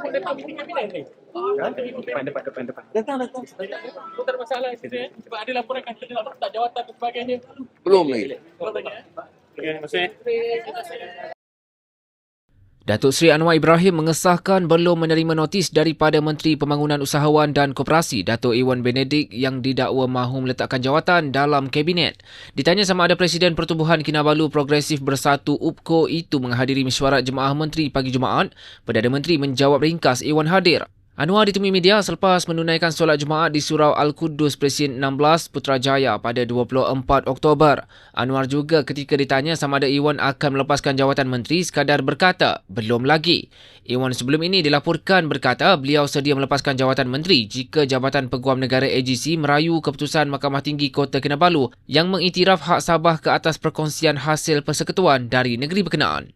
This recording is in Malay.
Ni. Depan, depan, depan, depan. Datang, datang. Tak ada masalah ya. Sebab ada laporan kan nak tak jawatan dan sebagainya. Belum lagi. Tanya. Okey, terima kasih. Datuk Seri Anwar Ibrahim mengesahkan belum menerima notis daripada Menteri Pembangunan Usahawan dan Koperasi Datuk Iwan Benedik yang didakwa mahu meletakkan jawatan dalam kabinet. Ditanya sama ada Presiden Pertubuhan Kinabalu Progresif Bersatu UPKO itu menghadiri mesyuarat jemaah menteri pagi Jumaat, Perdana Menteri menjawab ringkas Iwan hadir. Anwar ditemui media selepas menunaikan solat Jumaat di Surau Al-Qudus Presiden 16 Putrajaya pada 24 Oktober. Anwar juga ketika ditanya sama ada Iwan akan melepaskan jawatan menteri sekadar berkata, belum lagi. Iwan sebelum ini dilaporkan berkata beliau sedia melepaskan jawatan menteri jika Jabatan Peguam Negara AGC merayu keputusan Mahkamah Tinggi Kota Kinabalu yang mengiktiraf hak Sabah ke atas perkongsian hasil persekutuan dari negeri berkenaan.